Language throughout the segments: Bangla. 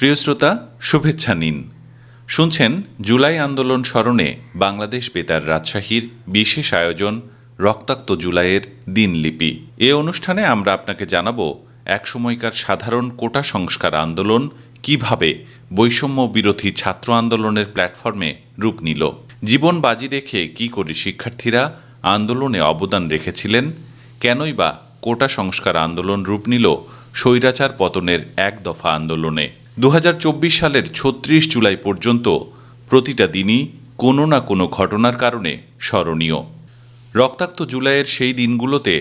প্রিয় শ্রোতা শুভেচ্ছা নিন। শুনছেন জুলাই আন্দোলন স্মরণে বাংলাদেশ বেতার রাজশাহীর বিশেষ আয়োজন রক্তাক্ত জুলাইয়ের দিনলিপি। এ অনুষ্ঠানে আমরা আপনাকে জানাব একসময়কার সাধারণ কোটা সংস্কার আন্দোলন কীভাবে বৈষম্য বিরোধী ছাত্র আন্দোলনের প্ল্যাটফর্মে রূপ নিল। জীবন বাজি রেখে কি করে শিক্ষার্থীরা আন্দোলনে অবদান রেখেছিলেন? কেনই বা কোটা সংস্কার আন্দোলন রূপ নিল? স্বৈরাচার পতনের এক দফা আন্দোলনে। দু হাজার চব্বিশ সালের ছত্রিশ জুলাই পর্যন্ত প্রতিটা দিনই কোনো না কোনো ঘটনার কারণে স্মরণীয়। রক্তাক্ত জুলাইয়ের সেই দিনগুলোতে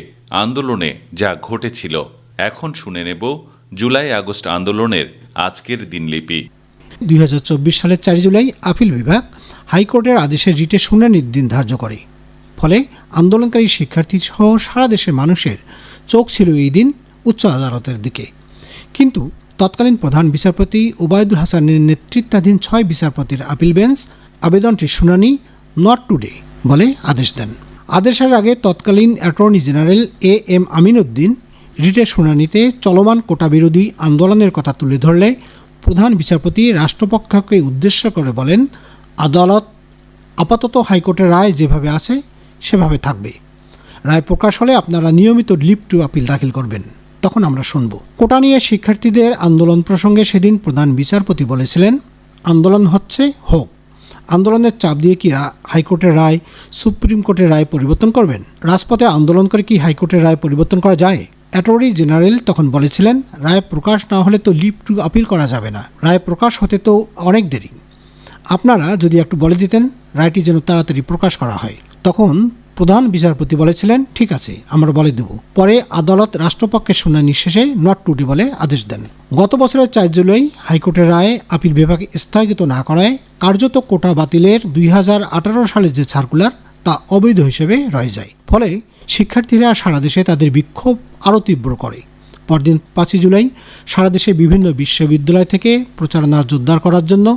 আন্দোলনে যা ঘটেছিল, এখন শুনে নেব জুলাই আগস্ট আন্দোলনের আজকের দিনলিপি। দুই হাজার চব্বিশ সালের চার জুলাই আপিল বিভাগ হাইকোর্টের আদেশে রিটের শুনানির দিন ধার্য করে। ফলে আন্দোলনকারী শিক্ষার্থী সহ সারা দেশের মানুষের চোখ ছিল এই দিন উচ্চ আদালতের দিকে। কিন্তু তৎকালীন প্রধান বিচারপতি ওবায়দুল হাসানের নেতৃত্বাধীন ছয় বিচারপতির আপিল বেঞ্চ আবেদনটির শুনানি নট টুডে বলে আদেশ দেন। আদেশের আগে তৎকালীন attorney general A M Aminuddin রিটের শুনানিতে চলমান কোটা বিরোধী আন্দোলনের কথা তুলে ধরলে প্রধান বিচারপতি রাষ্ট্রপক্ষকে উদ্দেশ্য করে বলেন, আদালত আপাতত হাইকোর্টের রায় যেভাবে আছে, সেভাবে থাকবে। রায় প্রকাশ হলে আপনারা নিয়মিত লিভ টু আপিল দাখিল করবেন। তখন আমরা শুনব। কোটা নিয়ে শিক্ষার্থীদের আন্দোলন প্রসঙ্গে সেদিন প্রধান বিচারপতি বলেছিলেন, আন্দোলন হচ্ছে হোক। আন্দোলনের চাপ দিয়ে কি হাইকোর্টের রায়, সুপ্রিম কোর্টের রায় পরিবর্তন করবেন? রাজপথে আন্দোলন করে কি হাইকোর্টের রায় পরিবর্তন করা যায়? অ্যাটর্নি জেনারেল তখন বলেছিলেন, রায় প্রকাশ না হলে তো লিভ টু আপিল করা যাবে না। রায় প্রকাশ হতে তো অনেক দেরি। আপনারা যদি একটু বলে দিতেন, রায়টি যেন তাড়াতাড়ি প্রকাশ করা হয়। তখন প্রধান বিচারপতি বলেছিলেন, ঠিক আছে, আমরা বলে দেব। পরে আদালত রাষ্ট্রপক্ষের শুনানি শেষে নট টুটি বলে আদেশ দেন। গত বছরের চার জুলাই হাইকোর্টের রায়ে আপিল বিভাগ স্থগিত না করায় কার্যত কোটা বাতিলের দুই হাজার সালের যে সার্কুলার, তা অবৈধ হিসেবে রয়ে যায়। ফলে শিক্ষার্থীরা সারা দেশে তাদের বিক্ষোভ আরও তীব্র করে। পরদিন পাঁচই জুলাই সারা দেশে বিভিন্ন বিশ্ববিদ্যালয় থেকে প্রচারণা জোরদার করার জন্য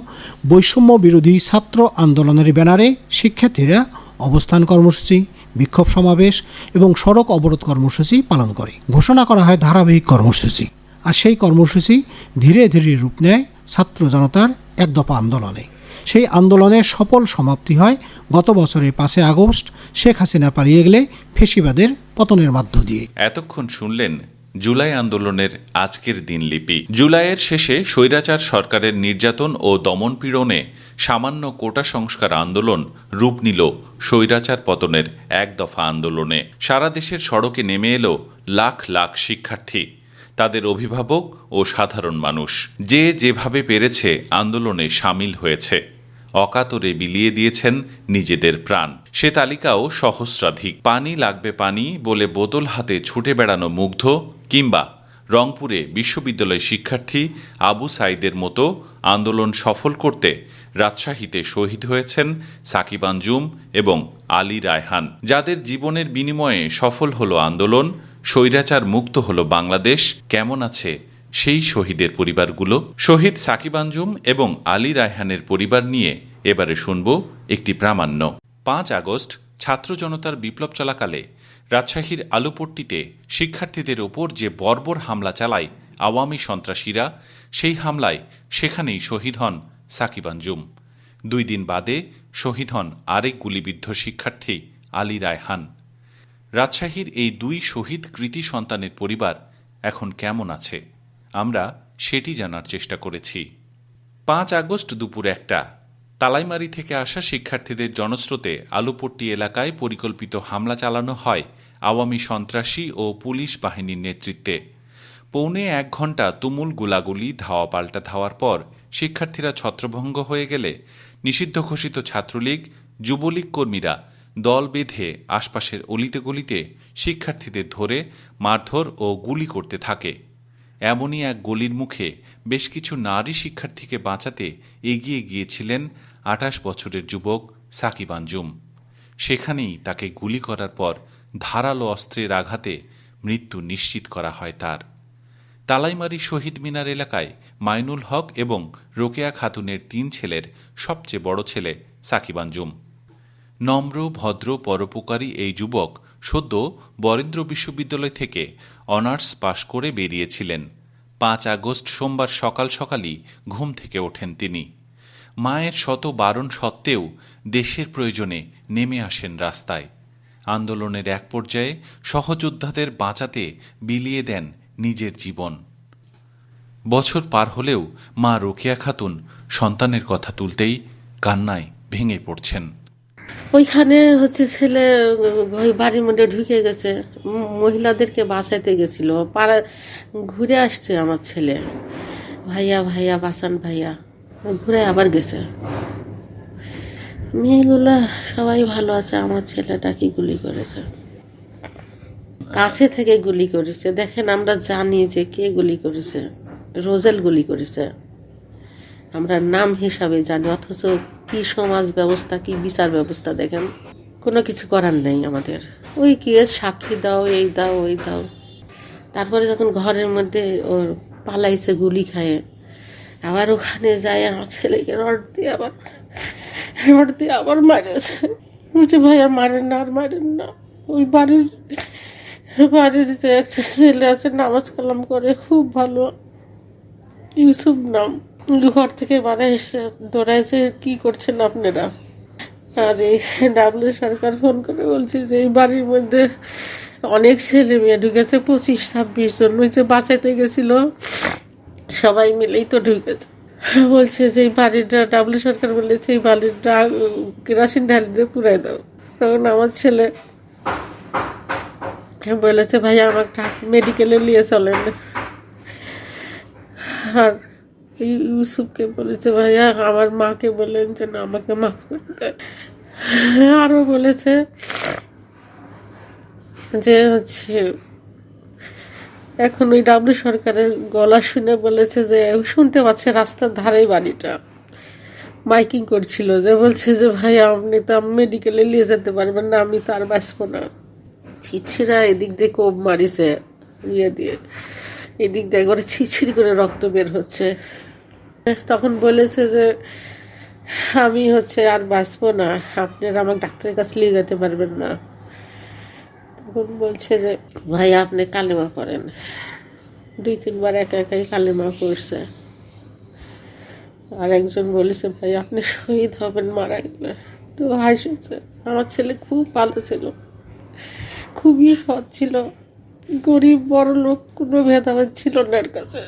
বৈষম্য বিরোধী ছাত্র আন্দোলনের ব্যানারে শিক্ষার্থীরা অবস্থান কর্মসূচি, বিক্ষোভ সমাবেশ এবং সড়ক অবরোধ কর্মসূচি পালন করে। ঘোষণা করা হয় ধারাবাহিক কর্মসূচি আর সেই কর্মসূচি ধীরে ধীরে রূপ নেয় ছাত্র জনতার এক দফা আন্দোলনে। সেই আন্দোলনের সফল সমাপ্তি হয় গত বছরের পাঁচে আগস্ট। শেখ হাসিনা পালিয়ে গেলে ফেসিবাদের পতনের মধ্য দিয়ে। এতক্ষণ শুনলেন জুলাই আন্দোলনের আজকের দিনলিপি জুলাইয়ের শেষে স্বৈরাচার সরকারের নির্যাতন ও দমনপীড়নে সামান্য কোটা সংস্কার আন্দোলন রূপ নিল স্বৈরাচার পতনের এক দফা আন্দোলনে। সারা দেশের সড়কে নেমে এলো লাখ লাখ শিক্ষার্থী, তাদের অভিভাবক ও সাধারণ মানুষ। যে যেভাবে পেরেছে আন্দোলনে সামিল হয়েছে। অকাতরে বিলিয়ে দিয়েছেন নিজেদের প্রাণ। সে তালিকাও সহস্রাধিক। পানি লাগবে পানি বলে বোতল হাতে ছুটে বেড়ানো মুগ্ধ কিংবা রংপুরে বিশ্ববিদ্যালয় শিক্ষার্থী আবু সাইদের মতো আন্দোলন সফল করতে রাজশাহীতে শহীদ হয়েছেন সাকিব আঞ্জুম এবং আলী রায়হান। যাদের জীবনের বিনিময়ে সফল হলো আন্দোলন, স্বৈরাচার মুক্ত হলো বাংলাদেশ, কেমন আছে সেই শহীদের পরিবারগুলো? শহীদ সাকিব আঞ্জুম এবং আলী রায়হানের পরিবার নিয়ে এবারে শুনব একটি প্রামাণ্য। পাঁচ আগস্ট, ছাত্র জনতার বিপ্লব চলাকালে রাজশাহীর আলুপট্টিতে শিক্ষার্থীদের ওপর যে বর্বর হামলা চালায় আওয়ামী সন্ত্রাসীরা, সেই হামলায় সেখানেই শহীদ হন সাকিব আঞ্জুম দুই দিন বাদে শহীদ হন আরেক গুলিবিদ্ধ শিক্ষার্থী আলী রায়হান রাজশাহীর এই দুই শহীদ কৃতি সন্তানের পরিবার এখন কেমন আছে? আমরা সেটি জানার চেষ্টা করেছি। পাঁচ আগস্ট দুপুর একটা। তালাইমারি থেকে আসা শিক্ষার্থীদের জনস্রোতে আলুপট্টি এলাকায় পরিকল্পিত হামলা চালানো হয় আওয়ামী সন্ত্রাসী ও পুলিশ বাহিনীর নেতৃত্বে। পৌনে এক ঘণ্টা তুমুল গোলাগুলি ধাওয়া পাল্টা ধাওয়ার পর শিক্ষার্থীরা ছত্রভঙ্গ হয়ে গেলে নিষিদ্ধ ঘোষিত ছাত্রলীগ, যুবলীগ কর্মীরা দল বেঁধে আশপাশের অলিতে গলিতে শিক্ষার্থীদের ধরে, মারধর ও গুলি করতে থাকে। এমনই এক গলির মুখে বেশ কিছু নারী শিক্ষার্থীকে বাঁচাতে এগিয়ে গিয়েছিলেন আঠাশ বছরের যুবক সাকিব আঞ্জুম। সেখানেই তাকে গুলি করার পর ধারালো অস্ত্রের আঘাতে মৃত্যু নিশ্চিত করা হয় তার। তালাইমারি শহীদ মিনার এলাকায় মাইনুল হক এবং রোকেয়া খাতুনের তিন ছেলের সবচেয়ে বড় ছেলে সাকিব আঞ্জুম। নম্র, ভদ্র, পরোপকারী এই যুবক সদ্য বরেন্দ্র বিশ্ববিদ্যালয় থেকে অনার্স পাশ করে বেরিয়েছিলেন। পাঁচ আগস্ট সোমবার সকাল সকালই ঘুম থেকে ওঠেন তিনি। মায়ের শত বারণ সত্ত্বেও দেশের প্রয়োজনে নেমে আসেন রাস্তায়। আন্দোলনের এক পর্যায়ে সহযোদ্ধাদের বাঁচাতে বিলিয়ে দেন নিজের জীবন। বছর পার হলেও মা রোকেয়া খাতুন সন্তানের কথা তুলতেই কান্নায় ভেঙে পড়ছেন। ওইখানে হচ্ছে ছেলে বাড়ির মধ্যে ঢুকে গেছে। মহিলাদেরকে বাঁচাইতে গেছিল। পাড়া, ঘুরে আসছে আমার ছেলে। ভাইয়া ভাইয়া, বাসান ভাইয়া, ঘুরে আবার গেছে। মেয়েগুলো সবাই ভালো আছে, আমার ছেলেটাকে গুলি করেছে। কাছে থেকে গুলি করেছে। দেখেন আমরা জানি যে কে গুলি করেছে। রোজেল গুলি করেছে। আমরা নাম হিসাবে জানি, অথচ কি সমাজ ব্যবস্থা, কি বিচার ব্যবস্থা, দেখেন। কোনো কিছু করার নেই আমাদের। ওই কি সাক্ষী দাও, এই দাও, ওই দাও। তারপরে যখন ঘরের মধ্যে ওর পালাইছে, গুলি খায়। আবার ওখানে যায়, আমার ছেলেকে রড দিয়ে আবার, রড দিয়ে আবার মারেছে। বলছে, ভাইয়া, মারেন না আর মারেন না। ওই বাড়ির বাড়ির যে একটা ছেলে আছে, নামাজ কালাম করে, খুব ভালো। ইউসুফ নাম। ঘর থেকে বাড়া এসে দৌড়াইছে, কি করছেন আপনারা? আর এই ডাবলু সরকার ফোন করে বলছে যে, এই বাড়ির মধ্যে অনেক ছেলে মেয়ে ঢুকেছে, পঁচিশ, ছাব্বিশ জন। ওই যে বাঁচাইতে গেছিল, সবাই মিলেই তো ঢুকেছে। বলছে যে, এই বাড়িটা, ডাবলু সরকার বলেছে, এই বাড়িটা কেরাসিন ঢালি দিয়ে পুরাই দাও। তখন আমার ছেলে বলেছে ভাই আমাকে মেডিকেলে নিয়ে চলেন। আর ইউসুফকে বলেছে ভাইয়া আমার মাকে বলেন যে না, আমাকে মাফ করে দেয় আরও বলেছে যে হচ্ছে, এখন ওই ডাব্লিউ সরকারের গলা শুনে বলেছে যে, শুনতে পাচ্ছে রাস্তার ধারেই বাড়িটা। মাইকিং করছিল যে, বলছে যে ভাই, আপনি তো আমি মেডিকেলে নিয়ে যেতে পারবেন না, আমি তো আর বাঁচবো না। ছিছিরা এদিক দিয়ে কোপ মারিছে ইয়ে দিয়ে। এদিক দিয়ে একবারে ছিছিরি করে রক্ত বের হচ্ছে। তখন বলেছে যে, আমি হচ্ছে আর বাঁচবো না, আপনারা আমাকে ডাক্তারের কাছে নিয়ে যেতে পারবেন না। তখন বলছে যে, ভাই, আপনি কালেমা করেন দুই, তিনবার একা একাই কালেমা করছে আর একজন বলেছে, ভাই, আপনি শহীদ হবেন, মারা গেলে তো হাসেছে। আমার ছেলে খুব ভালো ছিল। খুবই সৎ ছিল। গরিব, বড় লোক, কোনো ভেদাভেদ ছিল না এর কাছে।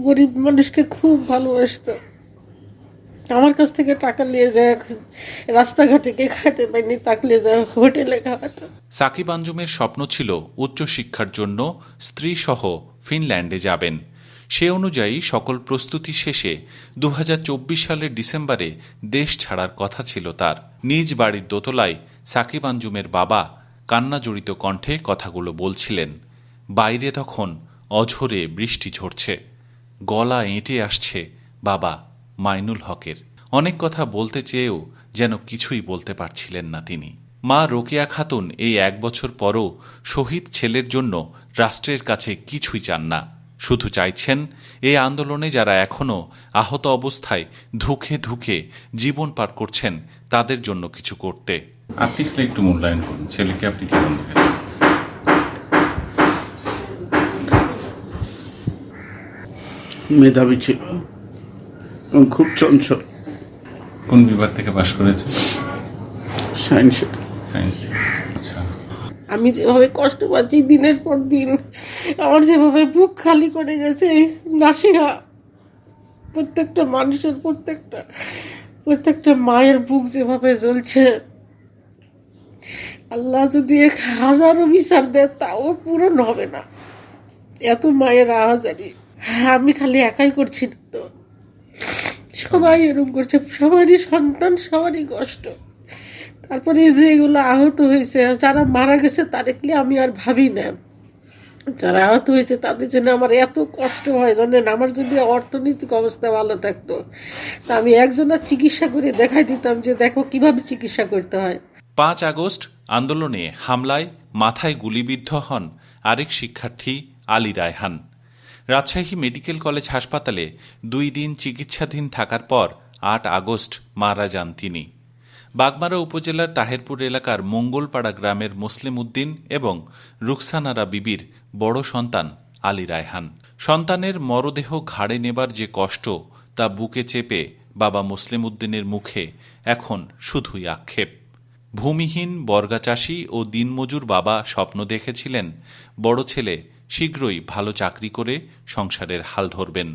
গরিব মানুষকে খুব ভালোবাসত। আমার কাছ থেকে টাকা নিয়ে যায় রাস্তাঘাটে কে খাইতে পাইনি তাকে নিয়ে যায় হোটেলে খাওয়াতো। সাকিব আঞ্জুমের স্বপ্ন ছিল উচ্চশিক্ষার জন্য স্ত্রী সহ ফিনল্যান্ডে যাবেন। সে অনুযায়ী সকল প্রস্তুতি শেষে দু হাজার চব্বিশ সালের ডিসেম্বরে দেশ ছাড়ার কথা ছিল তার। নিজ বাড়ির দোতলায় সাকিব আঞ্জুমের বাবা কান্নাজড়িত কণ্ঠে কথাগুলো বলছিলেন। বাইরে তখন অঝোরে বৃষ্টি ঝরছে। গলা এঁটে আসছে বাবা মাইনুল হকের। অনেক কথা বলতে চেয়েও যেন কিছুই বলতে পারছিলেন না তিনি। মা রোকেয়া খাতুন এই এক বছর পরও শহীদ ছেলের জন্য রাষ্ট্রের কাছে কিছুই চান না। শুধু চাইছেন এই আন্দোলনে যারা এখনও আহত অবস্থায় ধুকে ধুকে জীবন পার করছেন তাদের জন্য কিছু করতে। আপনি খালি একটু মূল্যায়ন করুন ছেলেকে আপনি কেমন দেখেন? মেধাবী ছিল। খুব চঞ্চল। কোন বিভাগ থেকে পাশ করেছে? সায়েন্সে সায়েন্স থেকে। আচ্ছা। আমি যেভাবে কষ্ট পাচ্ছি দিনের পর দিন আমার যেভাবে বুক খালি করে গেছে নাসিহা প্রত্যেকটা মানুষের প্রত্যেকটা প্রত্যেকটা মায়ের বুক যেভাবে জ্বলছে আল্লাহ যদি এক হাজারও বিচার দেয়, তাও পূরণ হবে না। এত মায়ের আহাজারি আমি খালি একাই করছি না তো। সবাই এরকম করছে, সবারই সন্তান, সবারই কষ্ট। তারপরে যে এগুলো আহত হয়েছে, যারা মারা গেছে তাদেরকে আমি আর ভাবি না? যারা আহত হয়েছে, তাদের জন্য আমার এত কষ্ট হয়, জানেন? আমার যদি অর্থনৈতিক অবস্থা ভালো থাকতো, তা আমি একজনের চিকিৎসা করে দেখাই দিতাম যে, দেখো কীভাবে চিকিৎসা করতে হয়। পাঁচ আগস্ট আন্দোলনে হামলায় মাথায় গুলিবিদ্ধ হন আরেক শিক্ষার্থী আলী রায়হান। রাজশাহী মেডিকেল কলেজ হাসপাতালে দুই দিন চিকিৎসাধীন থাকার পর আট আগস্ট মারা যান তিনি। বাগমারা উপজেলার তাহেরপুর এলাকার মঙ্গলপাড়া গ্রামের মুসলিম উদ্দিন এবং রুকসানারা বিবির বড় সন্তান আলী রায়হান। সন্তানের মরদেহ ঘাড়ে নেবার যে কষ্ট তা বুকে চেপে বাবা মুসলিম উদ্দিনের মুখে এখন শুধুই আক্ষেপ। ভূমিহীন বর্গাচাষী ও দিনমজুর বাবা স্বপ্ন দেখেছিলেন, বড় ছেলে শীঘ্রই ভালো চাকরি করে সংসারের হাল ধরবেন।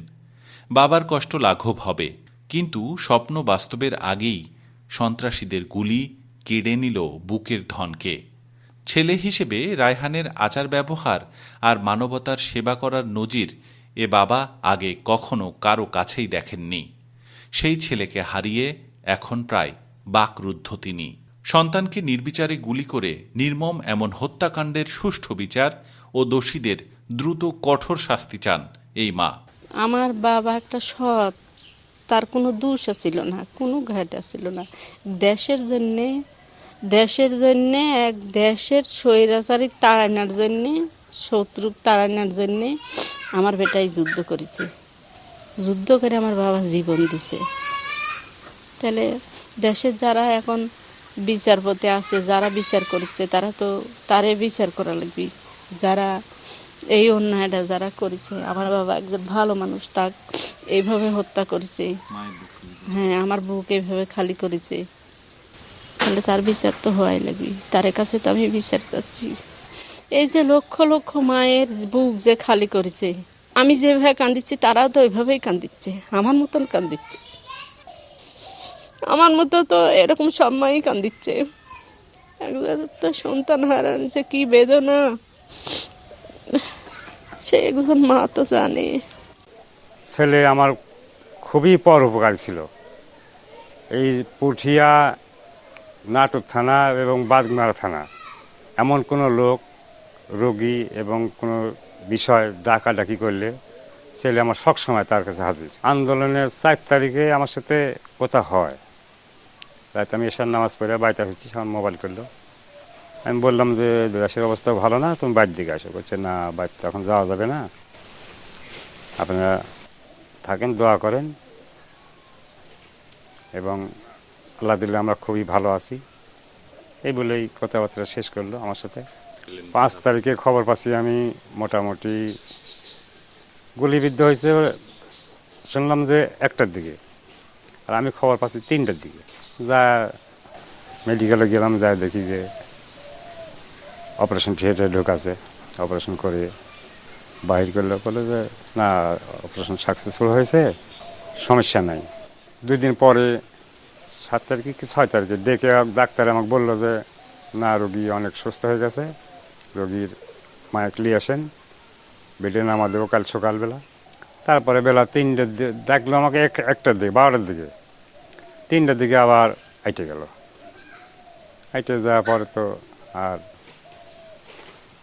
বাবার কষ্ট লাঘব হবে, কিন্তু স্বপ্ন বাস্তবের আগেই সন্ত্রাসীদের গুলি কেড়ে নিল বুকের ধনকে। ছেলে হিসেবে রায়হানের আচার ব্যবহার আর মানবতার সেবা করার নজির এ বাবা আগে কখনো কারও কাছেই দেখেননি। সেই ছেলেকে হারিয়ে এখন প্রায় বাকরুদ্ধ তিনি। সন্তানকে নির্বিচারে গুলি করে নির্মম এমন হত্যাকাণ্ডের সুষ্ঠু বিচার ও দোষীদের দ্রুত কঠোর শাস্তি চান এই মা। আমার বাবা একটা সৎ, তার কোনো দোষ ছিল না, কোনো ঘাটা ছিল না। দেশের জন্যে দেশের জন্যে, এক দেশের স্বৈরাচারিক তাড়ানোর জন্যে, শত্রু তাড়ানোর জন্যে আমার বেটাই যুদ্ধ করেছে। যুদ্ধ করে আমার বাবা জীবন দিছে। তাহলে দেশের যারা এখন বিচারপতি আছে, যারা বিচার করছে, তারা তো তারে বিচার করা লাগবে। যারা এই অন্যায়টা যারা করেছে, আমার বাবা একজন ভালো মানুষ, তাক এইভাবে হত্যা করেছে। হ্যাঁ আমার বুক এইভাবে খালি করেছে। তাহলে তার বিচার তো হওয়াই লাগবে। তার কাছে তো আমি বিচার চাচ্ছি। এই যে লক্ষ লক্ষ মায়ের বুক যে খালি করেছে, আমি যেভাবে কান্দিচ্ছি, তারাও তো ওইভাবেই কান্দিচ্ছে, আমার মতন কান্দিচ্ছে। আমার মতো তো এরকম সব মাই কান্দিচ্ছে একটা সন্তান হারান, যে কি বেদনা। সে একজন মা তো জানে। ছেলে আমার খুবই পরোপকারী ছিল। এই পুঠিয়া নাটক থানা এবং বাগমারা থানা, এমন কোনো লোক, রোগী এবং কোনো বিষয় ডাকাডাকি করলে ছেলে আমার সবসময় তার কাছে হাজির। আন্দোলনের চার তারিখে আমার সাথে কথা হয়। রাতে আমি এসার নামাজ পড়ে বাড়িতে হচ্ছি আমার মোবাইল করল। আমি বললাম যে দেশের অবস্থা ভালো না? তুমি বাড়ির দিকে আসো। বলছে, না, বাড়িতে এখন যাওয়া যাবে না। আপনারা থাকেন, দোয়া করেন। এবং আল্লাহ দিলে আমরা খুবই ভালো আছি। এই বলেই কথাবার্তা শেষ করল আমার সাথে। পাঁচ তারিখে খবর পাচ্ছি আমি মোটামুটি গুলিবিদ্ধ হয়েছে। শুনলাম যে একটার দিকে। আর আমি খবর পাচ্ছি তিনটার দিকে। মেডিকেলে গেলাম, যা দেখি যে অপারেশন থিয়েটারে ঢোকাছে। অপারেশন করে বাহির করলে বলে যে, না অপারেশন সাকসেসফুল হয়েছে, সমস্যা নাই। দুই দিন পরে, সাত তারিখে কি ছয় তারিখে, ডেকে ডাক্তার আমাকে বলল যে, না, রোগী অনেক সুস্থ হয়ে গেছে, রোগীর নিয়ে আসেন, বেডে নামা দেবো কাল সকালবেলা। তারপরে বেলা তিনটের দিকে ডাকলো আমাকে এক একটার দিকে, বারোটার দিকে। তিনটার দিকে আবার আইটে গেল। আইটে যাওয়ার পরে তো আর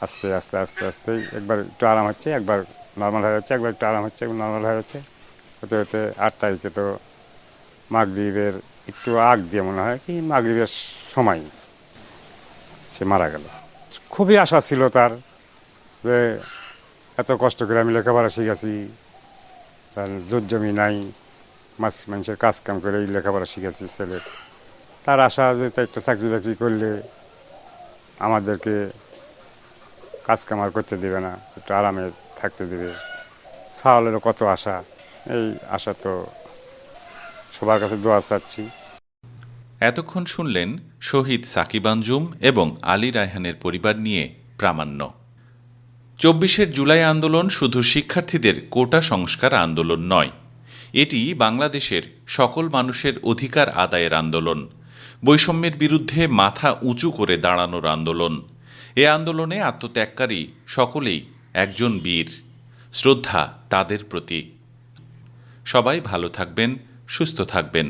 আস্তে আস্তে আস্তে আস্তে একবার একটু আরাম হচ্ছে, একবার নর্মাল হয়ে যাচ্ছে, একবার একটু আরাম হচ্ছে, একবার নর্মাল হয়ে যাচ্ছে। হতে হতে আট তারিখে তো মাগরীবের একটু আগ দিয়ে মনে হয় কি মাগরীবের সময় সে মারা গেল। খুবই আশা ছিল তার যে এত কষ্ট করে আমি লেখাপড়া শিখেছি, তার জোর জমি নাই মাছ মানুষের কাজ কাম করে এই লেখাপড়া শিখেছি ছেলে। তার আশা যে একটা চাকরি বাকরি করলে আমাদেরকে কাজ কাম আর করতে দেবে না, একটু আরামে থাকতে দেবে। সাহলেরও কত আশা, এই আশা তো সবার কাছে দোয়া চাচ্ছি। এতক্ষণ শুনলেন শহীদ সাকিব আঞ্জুম এবং আলী রায়হানের পরিবার নিয়ে প্রামাণ্য। চব্বিশের জুলাই আন্দোলন শুধু শিক্ষার্থীদের কোটা সংস্কার আন্দোলন নয় এটি বাংলাদেশের সকল মানুষের অধিকার আদায়ের আন্দোলন। বৈষম্যের বিরুদ্ধে মাথা উঁচু করে দাঁড়ানোর আন্দোলন। এ আন্দোলনে আত্মত্যাগকারী সকলেই একজন বীর। শ্রদ্ধা তাদের প্রতি। সবাই ভালো থাকবেন, সুস্থ থাকবেন।